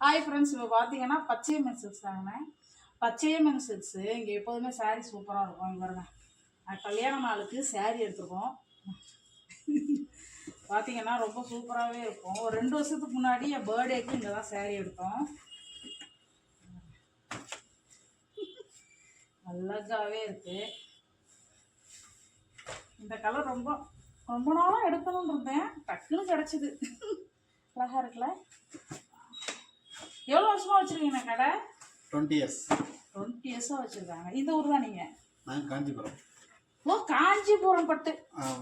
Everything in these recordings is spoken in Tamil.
ஹாய் ஃப்ரெண்ட்ஸ் இப்போ பார்த்தீங்கன்னா பச்சையம்மன் சில்க்ஸ் தாங்கண்ணே பச்சையம்மன் சில்க்ஸு இங்கே எப்போதுமே சாரீ சூப்பராக இருக்கும். இங்கே பாருங்க. கல்யாண நாளுக்கு சாரீ எடுத்துருக்கோம். பார்த்தீங்கன்னா ரொம்ப சூப்பராகவே இருக்கும். ஒரு ரெண்டு வருஷத்துக்கு முன்னாடி என் பர்த்டேக்கு இங்கே தான் சாரீ எடுத்தோம். அழகாகவே இருக்குது இந்த கலர் ரொம்ப ரொம்ப நாளாக எடுக்கணும்னு இருந்தேன். டக்குன்னு கிடச்சிது. அழகாக இருக்குல்ல? எவ்வளோ வருஷமாக வச்சுருக்கீங்க கடை? டுவெண்ட்டி இயர்ஸ் டுவெண்ட்டி இயர்ஸாக வச்சுருக்காங்க. இந்த ஊர் தான் நீங்கள் நாங்கள் காஞ்சிபுரம். ஓ காஞ்சிபுரம் பட்டு.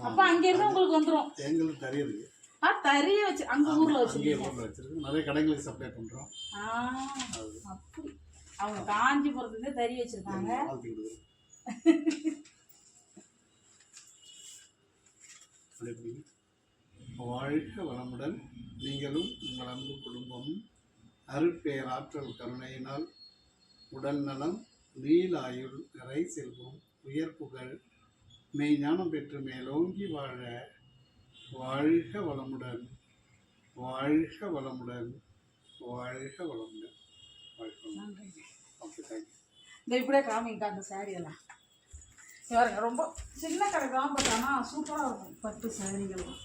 அப்போ அங்கேருந்து உங்களுக்கு வந்துடும் எங்களுக்கு தறி இருக்கு. ஆ தறிய வச்சு அங்கே ஊரில் வச்சுருக்கீங்க. ஊரில் வச்சிருக்கு நிறைய கடைங்களுக்கு சப்ளை பண்ணுறோம் ஆ அப்படி. அவங்க காஞ்சிபுரத்துலேருந்து தறி வச்சுருக்காங்க? வாழ்க வளமுடன். நீங்களும் உங்கள் அன்பு குடும்பமும் அருட்பேராற்றல் கருணையினால் உடல் நலம் நீலாயுள் நிறை செல்வம் உயர் புகழ் மெய் ஞானம் பெற்று மேலோங்கி வாழ வாழ்க வளமுடன் வாழ்க வளமுடன் வாழ்க வளமுடன். ஓகே தேங்க்யூ இந்த இப்படியே காமிங்க அந்த saree எல்லாம். ரொம்ப சின்ன கடை ஆனால் சூப்பராக இருக்கும். பட்டு சாரிகள்லாம்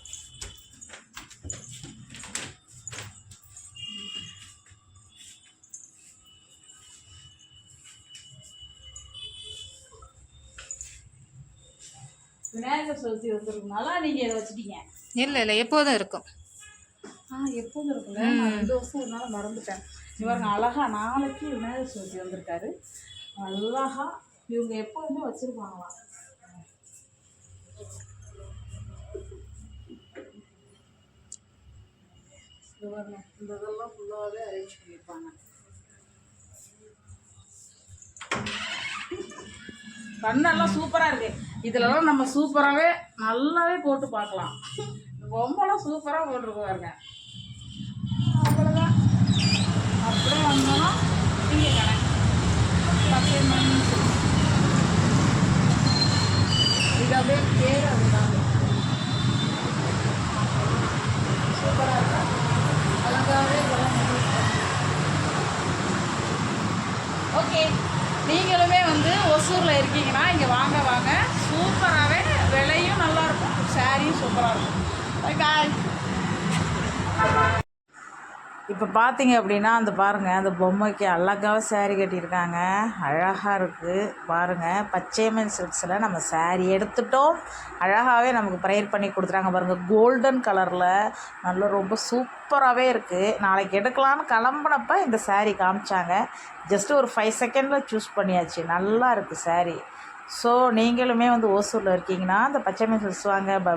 விநாயகர் சதுர்த்தி வந்துருக்குனால நீங்கள் இதை வச்சுட்டீங்க. இல்லை இல்லை எப்போதும் இருக்கும். ஆ எப்போதும் இருக்குல்ல நான் ரெண்டு வருஷம் ஒரு நாள் மறந்துட்டேன். இவருங்க அழகா நாளைக்கு விநாயகர் சதுர்த்தி வந்திருக்காரு. அழகா இவங்க எப்போதுமே வச்சிருப்பாங்களாம் இந்த இதெல்லாம் ஃபுல்லாகவே அரேஞ்ச் பண்ணியிருப்பாங்க. கண்ணெல்லாம் சூப்பராக இருக்கு. இதுலலாம் நம்ம சூப்பராகவே நல்லாவே போட்டு பார்க்கலாம் ரொம்பலாம் சூப்பராக போட்டிருக்கு பாருங்க. அவ்வளோதான் அப்படியே வந்தோம்னா இங்கே கடை பச்சைமணி silks. இது அப்படியே பேர் அதுதான். சூப்பராக இருக்கா? அழகாகவே ஓகே. நீங்களுமே வந்து ஒசூரில் இருக்கீங்கன்னா இங்கே வாங்க வாங்க. சூப்பராகவே விலையும் நல்லாயிருக்கும். சாரியும் சூப்பராக இருக்கும். பாய் இப்போ பார்த்தீங்க அப்படின்னா அந்த பாருங்கள் அந்த பொம்மைக்கு அழகாக சேரீ கட்டியிருக்காங்க. அழகாக இருக்குது பாருங்கள் பச்சையம்மன் சில்க்ஸில் நம்ம saree எடுத்துட்டோம். அழகாகவே நமக்கு ப்ரேயர் பண்ணி கொடுத்துறாங்க பாருங்கள் கோல்டன் கலரில் நல்ல ரொம்ப சூப்பராகவே இருக்குது நாளைக்கு எடுக்கலான்னு கிளம்புனப்போ இந்த saree காமிச்சாங்க. ஜஸ்ட் ஒரு ஃபைவ் செகண்டில் சூஸ் பண்ணியாச்சு. நல்லா இருக்குது saree. ஸோ நீங்களுமே வந்து ஓசூரில் இருக்கீங்கன்னா அந்த பச்சை சில்க்ஸ் வாங்க ப